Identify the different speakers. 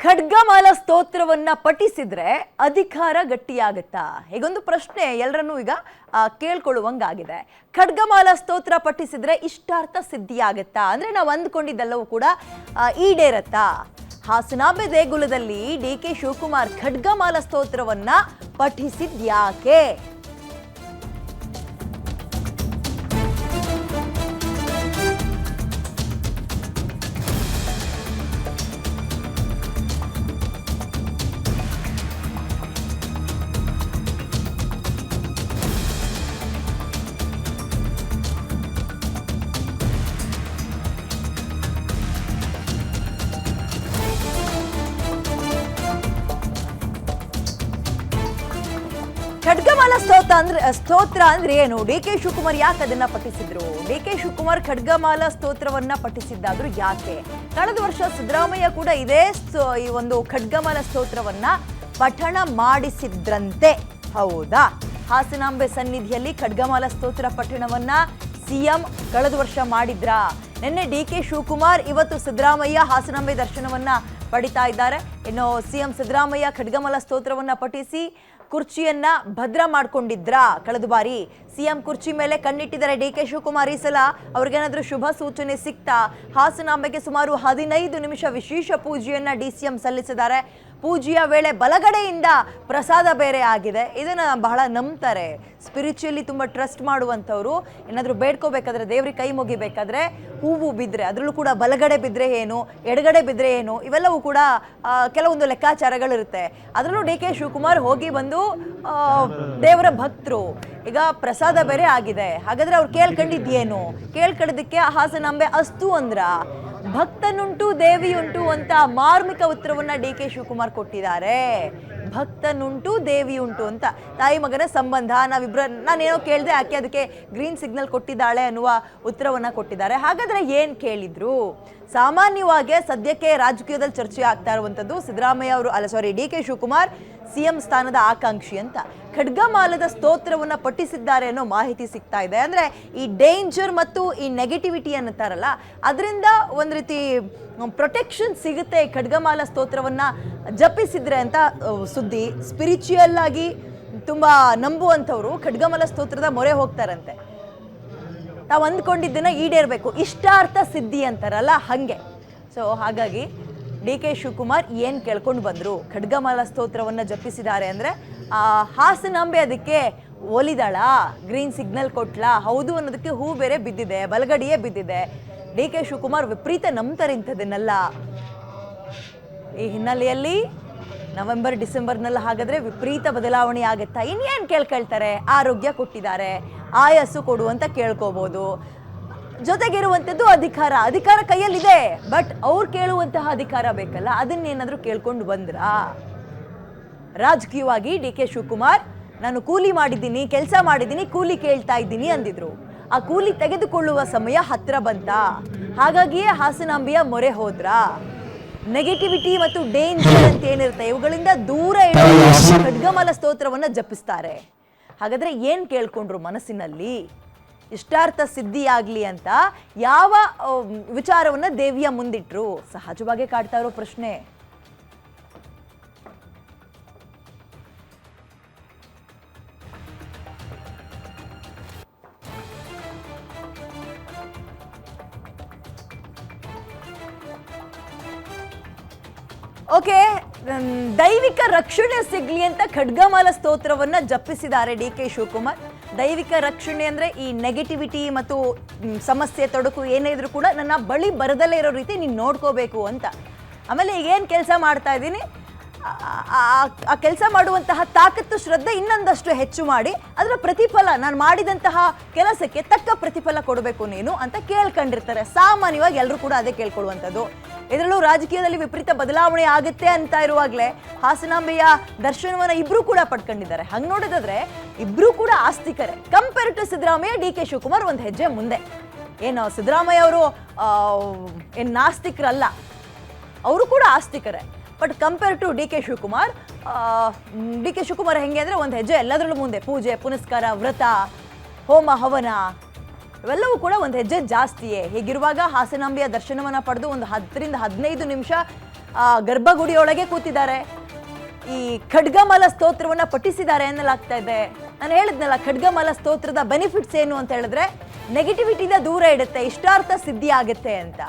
Speaker 1: ಖಡ್ಗಮಾಲ ಸ್ತೋತ್ರವನ್ನ ಪಠಿಸಿದ್ರೆ ಅಧಿಕಾರ ಗಟ್ಟಿಯಾಗುತ್ತಾ? ಹೀಗೊಂದು ಪ್ರಶ್ನೆ ಎಲ್ಲರನ್ನೂ ಈಗ ಕೇಳ್ಕೊಳ್ಳುವಂಗಾಗಿದೆ. ಖಡ್ಗಮಾಲ ಸ್ತೋತ್ರ ಪಠಿಸಿದ್ರೆ ಇಷ್ಟಾರ್ಥ ಸಿದ್ಧಿಯಾಗುತ್ತಾ? ಅಂದ್ರೆ ನಾವು ಅಂದ್ಕೊಂಡಿದ್ದೆಲ್ಲವೂ ಕೂಡ ಈಡೇರತ್ತಾ? ಹಾಸನಾಂಬೆ ದೇಗುಲದಲ್ಲಿ ಡಿ ಕೆ ಶಿವಕುಮಾರ್ ಖಡ್ಗಮಾಲ ಸ್ತೋತ್ರವನ್ನ ಪಠಿಸಿದ್ಯಾಕೆ ಖಡ್ಗಮಾಲ ಸ್ತೋತ್ರ ಅಂದ್ರೆ ಸ್ತೋತ್ರ ಅಂದ್ರೆ ಏನು? ಡಿ ಕೆ ಶಿವಕುಮಾರ್ ಯಾಕೆ ಅದನ್ನ ಪಠಿಸಿದ್ರು? ಡಿ ಕೆ ಶಿವಕುಮಾರ್ ಖಡ್ಗಮಾಲ ಸ್ತೋತ್ರವನ್ನ ಪಠಿಸಿದ್ದಾದ್ರು ಯಾಕೆ? ಕಳೆದ ವರ್ಷ ಸಿದ್ದರಾಮಯ್ಯ ಕೂಡ ಇದೇ ಈ ಒಂದು ಖಡ್ಗಮಾಲ ಸ್ತೋತ್ರವನ್ನ ಪಠಣ ಮಾಡಿಸಿದ್ರಂತೆ. ಹೌದಾ? ಹಾಸನಾಂಬೆ ಸನ್ನಿಧಿಯಲ್ಲಿ ಖಡ್ಗಮಾಲ ಸ್ತೋತ್ರ ಪಠಣವನ್ನ ಸಿಎಂ ಕಳೆದ ವರ್ಷ ಮಾಡಿದ್ರಾ? ನಿನ್ನೆ ಡಿ ಕೆ ಶಿವಕುಮಾರ್ ಇವತ್ತು ಸಿದ್ದರಾಮಯ್ಯ ಹಾಸನಾಂಬೆ ದರ್ಶನವನ್ನ ಪಡಿತಾ ಇದ್ದಾರೆ. ಇನ್ನು ಸಿಎಂ ಸಿದ್ದರಾಮಯ್ಯ ಖಡ್ಗಮಲ ಸ್ತೋತ್ರವನ್ನ ಪಠಿಸಿ ಕುರ್ಚಿಯನ್ನ ಭದ್ರ ಮಾಡ್ಕೊಂಡಿದ್ರ? ಕಳೆದ ಬಾರಿ ಸಿಎಂ ಕುರ್ಚಿ ಮೇಲೆ ಕಣ್ಣಿಟ್ಟಿದ್ದಾರೆ ಡಿ ಕೆ ಶಿವಕುಮಾರ್. ಈ ಸಲ ಅವ್ರಿಗೇನಾದ್ರೂ ಶುಭ ಸೂಚನೆ ಸಿಗ್ತಾ ಹಾಸನಾಂಬೆಗೆ ಸುಮಾರು ಹದಿನೈದು ನಿಮಿಷ ವಿಶೇಷ ಪೂಜೆಯನ್ನ ಡಿ ಸಿ ಎಂ ಸಲ್ಲಿಸಿದ್ದಾರೆ. ಪೂಜೆಯ ವೇಳೆ ಬಲಗಡೆಯಿಂದ ಪ್ರಸಾದ ಬೇರೆ ಆಗಿದೆ. ಇದನ್ನ ಬಹಳ ನಂಬ್ತಾರೆ. ಸ್ಪಿರಿಚುಯಲಿ ತುಂಬ ಟ್ರಸ್ಟ್ ಮಾಡುವಂಥವ್ರು. ಏನಾದರೂ ಬೇಡ್ಕೋಬೇಕಾದ್ರೆ, ದೇವ್ರಿಗೆ ಕೈ ಮುಗಿಬೇಕಾದ್ರೆ ಹೂವು ಬಿದ್ದರೆ ಅದರಲ್ಲೂ ಕೂಡ ಬಲಗಡೆ ಬಿದ್ದರೆ ಏನು, ಎಡಗಡೆ ಬಿದ್ದರೆ ಏನು, ಇವೆಲ್ಲವೂ ಕೂಡ ಕೆಲವೊಂದು ಲೆಕ್ಕಾಚಾರಗಳಿರುತ್ತೆ. ಅದರಲ್ಲೂ ಡಿ ಕೆ ಶಿವಕುಮಾರ್ ಹೋಗಿ ಬಂದು ದೇವರ ಭಕ್ತರು. ಈಗ ಪ್ರಸಾದ ಬೇರೆ ಆಗಿದೆ. ಹಾಗಾದ್ರೆ ಅವ್ರು ಕೇಳ್ಕೊಂಡಿದ್ದೇನು? ಕೇಳ್ಕೊಂಡಿದ್ದಕ್ಕೆ ಹಾಸನಾಂಬೆ ಅಸ್ತು ಅಂದ್ರ, ಭಕ್ತನುಂಟು ದೇವಿಯುಂಟು ಅಂತ ಮಾರ್ಮಿಕ ಉತ್ತರವನ್ನ ಡಿ ಕೆ ಶಿವಕುಮಾರ್ ಕೊಟ್ಟಿದ್ದಾರೆ. ಭಕ್ತನುಂಟು ದೇವಿ ಉಂಟು ಅಂತ ತಾಯಿ ಮಗನ ಸಂಬಂಧ. ನಾವಿಬ್ರ, ನಾನೇನೋ ಕೇಳಿದೆ ಆಕೆ ಅದಕ್ಕೆ ಗ್ರೀನ್ ಸಿಗ್ನಲ್ ಕೊಟ್ಟಿದ್ದಾಳೆ ಅನ್ನುವ ಉತ್ತರವನ್ನು ಕೊಟ್ಟಿದ್ದಾರೆ. ಹಾಗಾದ್ರೆ ಏನು ಕೇಳಿದ್ರು? ಸಾಮಾನ್ಯವಾಗಿ ಸದ್ಯಕ್ಕೆ ರಾಜಕೀಯದಲ್ಲಿ ಚರ್ಚೆ ಆಗ್ತಾ ಇರುವಂಥದ್ದು ಸಿದ್ದರಾಮಯ್ಯ ಅವರು, ಅಲ್ಲ sorry D K Shivakumar, CM ಸ್ಥಾನದ ಆಕಾಂಕ್ಷಿ ಅಂತ. ಖಡ್ಗಮಾಲದ ಸ್ತೋತ್ರವನ್ನ ಪಠಿಸಿದ್ದಾರೆ ಅನ್ನೋ ಮಾಹಿತಿ ಸಿಗ್ತಾ ಇದೆ. ಅಂದ್ರೆ ಈ ಡೇಂಜರ್ ಮತ್ತು ಈ ನೆಗೆಟಿವಿಟಿ ಅನ್ನತಾರಲ್ಲ ಅದರಿಂದ ಒಂದು ರೀತಿ ಪ್ರೊಟೆಕ್ಷನ್ ಸಿಗುತ್ತೆ ಖಡ್ಗಮಾಲ ಸ್ತೋತ್ರವನ್ನ ಜಪಿಸಿದ್ರೆ ಅಂತ ಸುದ್ದಿ. ಸ್ಪಿರಿಚುಯಲ್ ಆಗಿ ತುಂಬಾ ನಂಬುವಂಥವ್ರು ಖಡ್ಗಮಲ ಸ್ತೋತ್ರದ ಮೊರೆ ಹೋಗ್ತಾರಂತೆ. ನಾವು ಅಂದ್ಕೊಂಡಿದ್ದನ್ನ ಈಡೇರಬೇಕು. ಇಷ್ಟಾರ್ಥ ಸಿದ್ಧಿ ಅಂತಾರಲ್ಲ, ಹಾಗೆ. ಸೊ ಹಾಗಾಗಿ ಡಿ ಕೆ ಶಿವಕುಮಾರ್ ಏನು ಕೇಳ್ಕೊಂಡು ಬಂದರು? ಖಡ್ಗಮಲ ಸ್ತೋತ್ರವನ್ನು ಜಪಿಸಿದ್ದಾರೆ ಅಂದರೆ ಹಾಸನಾಂಬೆ ಅದಕ್ಕೆ ಒಲಿದಾಳ ಗ್ರೀನ್ ಸಿಗ್ನಲ್ ಕೊಟ್ಲಾ, ಹೌದು ಅನ್ನೋದಕ್ಕೆ ಹೂ ಬೇರೆ ಬಿದ್ದಿದೆ, ಬಲಗಡಿಯೇ ಬಿದ್ದಿದೆ. ಡಿ ಕೆ ಶಿವಕುಮಾರ್ ವಿಪರೀತ ನಂಬ್ತಾರೆ ಇಂಥದ್ದನ್ನೆಲ್ಲ. ಈ ಹಿನ್ನೆಲೆಯಲ್ಲಿ ನವೆಂಬರ್, ಡಿಸೆಂಬರ್ನಲ್ಲಿ ಹಾಗಾದ್ರೆ ವಿಪರೀತ ಬದಲಾವಣೆ ಆಗುತ್ತಾ? ಇನ್ನೇನು ಕೇಳ್ಕೊಳ್ತಾರೆ? ಆರೋಗ್ಯ ಕೊಟ್ಟಿದ್ದಾರೆ, ಆಯಸ್ಸು ಕೊಡು ಅಂತ ಕೇಳ್ಕೋಬಹುದು ಜೊತೆಗಿರುವಂಥದ್ದು ಅಧಿಕಾರ ಅಧಿಕಾರ ಕೈಯಲ್ಲಿದೆ. ಬಟ್ ಅವ್ರು ಕೇಳುವಂತಹ ಅಧಿಕಾರ ಬೇಕಲ್ಲ, ಅದನ್ನೇನಾದರೂ ಕೇಳ್ಕೊಂಡು ಬಂದ್ರಾ? ರಾಜಕೀಯವಾಗಿ ಡಿ ಕೆ ಶಿವಕುಮಾರ್, ನಾನು ಕೂಲಿ ಮಾಡಿದ್ದೀನಿ, ಕೆಲಸ ಮಾಡಿದ್ದೀನಿ, ಕೂಲಿ ಕೇಳ್ತಾ ಇದ್ದೀನಿ ಅಂದಿದ್ರು. ಆ ಕೂಲಿ ತೆಗೆದುಕೊಳ್ಳುವ ಸಮಯ ಹತ್ರ ಬಂತ? ಹಾಗಾಗಿಯೇ ಹಾಸನಾಂಬಿಯ ಮೊರೆ ಹೋದ್ರಾ? ನೆಗೆಟಿವಿಟಿ ಮತ್ತು ಡೇಂಜರ್ ಅಂತ ಏನಿರುತ್ತೆ ಇವುಗಳಿಂದ ದೂರ ಇಡುವ ಖಡ್ಗಮಲ ಸ್ತೋತ್ರವನ್ನ ಜಪಿಸ್ತಾರೆ. ಹಾಗಾದ್ರೆ ಏನ್ ಕೇಳ್ಕೊಂಡ್ರು ಮನಸ್ಸಿನಲ್ಲಿ? ಇಷ್ಟಾರ್ಥ ಸಿದ್ಧಿ ಆಗ್ಲಿ ಅಂತ ಯಾವ ವಿಚಾರವನ್ನ ದೇವಿಯ ಮುಂದಿಟ್ರು? ಸಹಜವಾಗಿ ಕಾಡ್ತಾ ಇರೋ ಪ್ರಶ್ನೆ. ಓಕೆ ದೈವಿಕ ರಕ್ಷಣೆ ಸಿಗ್ಲಿ ಅಂತ ಖಡ್ಗಮಾಲ ಸ್ತೋತ್ರವನ್ನ ಜಪ್ಪಿಸಿದ್ದಾರೆ ಡಿ ಕೆ ಶಿವಕುಮಾರ್. ದೈವಿಕ ರಕ್ಷಣೆ ಅಂದ್ರೆ ಈ ನೆಗೆಟಿವಿಟಿ ಮತ್ತು ಸಮಸ್ಯೆ, ತೊಡಕು ಏನೇ ಇದ್ರೂ ಕೂಡ ನನ್ನ ಬಳಿ ಬರದಲ್ಲೇ ಇರೋ ರೀತಿ ನೀನು ನೋಡ್ಕೋಬೇಕು ಅಂತ. ಆಮೇಲೆ ಈಗೇನು ಕೆಲಸ ಮಾಡ್ತಾ ಇದ್ದೀನಿ? ಆ ಕೆಲಸ ಮಾಡುವಂತಹ ತಾಕತ್ತು ಶ್ರದ್ಧೆ ಇನ್ನೊಂದಷ್ಟು ಹೆಚ್ಚು ಮಾಡಿ ಅದರ ಪ್ರತಿಫಲ, ನಾನು ಮಾಡಿದಂತಹ ಕೆಲಸಕ್ಕೆ ತಕ್ಕ ಪ್ರತಿಫಲ ಕೊಡಬೇಕು ನೀನು ಅಂತ ಕೇಳ್ಕೊಂಡಿರ್ತಾರೆ. ಸಾಮಾನ್ಯವಾಗಿ ಎಲ್ಲರೂ ಕೂಡ ಅದೇ ಕೇಳ್ಕೊಳ್ಳುವಂಥದ್ದು ಇದರಲ್ಲೂ ರಾಜಕೀಯದಲ್ಲಿ ವಿಪರೀತ ಬದಲಾವಣೆ ಆಗುತ್ತೆ ಅಂತ ಇರುವಾಗಲೇ ಹಾಸನಾಂಬೆಯ ದರ್ಶನವನ್ನು ಇಬ್ಬರೂ ಕೂಡ ಪಡ್ಕೊಂಡಿದ್ದಾರೆ. ಹಂಗೆ ನೋಡೋದಾದ್ರೆ ಇಬ್ಬರೂ ಕೂಡ ಆಸ್ತಿಕರೇ. Compare to Siddaramaiah, D K Shivakumar ಒಂದು ಹೆಜ್ಜೆ ಮುಂದೆ. ಏನು ಸಿದ್ದರಾಮಯ್ಯ ಅವರು ಏನು ನಾಸ್ತಿಕರಲ್ಲ, ಅವರು ಕೂಡ ಆಸ್ತಿಕರೇ. But compare to D K Shivakumar D K Shivakumar ಹೆಂಗೆ ಅಂದರೆ ಒಂದು ಹೆಜ್ಜೆ ಎಲ್ಲದರಲ್ಲೂ ಮುಂದೆ. ಪೂಜೆ, ಪುನಸ್ಕಾರ, ವ್ರತ, ಹೋಮ, ಹವನ, ಇವೆಲ್ಲವೂ ಕೂಡ ಒಂದು ಹೆಜ್ಜೆ ಜಾಸ್ತಿಯೇ. ಹೀಗಿರುವಾಗ ಹಾಸನಾಂಬೆಯ ದರ್ಶನವನ್ನು ಪಡೆದು ಒಂದು ಹತ್ತರಿಂದ ಹದಿನೈದು ನಿಮಿಷ ಗರ್ಭಗುಡಿಯೊಳಗೆ ಕೂತಿದ್ದಾರೆ. ಈ ಖಡ್ಗಮಲ ಸ್ತೋತ್ರವನ್ನು ಪಠಿಸಿದ್ದಾರೆ ಎನ್ನಲಾಗ್ತಾ ಇದೆ. ನಾನು ಹೇಳಿದ್ನಲ್ಲ, ಖಡ್ಗಮಲ ಸ್ತೋತ್ರದ ಬೆನಿಫಿಟ್ಸ್ ಏನು ಅಂತ ಹೇಳಿದ್ರೆ ನೆಗೆಟಿವಿಟಿಯಿಂದ ದೂರ ಇಡುತ್ತೆ ಇಷ್ಟಾರ್ಥ ಸಿದ್ಧಿ ಆಗುತ್ತೆ ಅಂತ.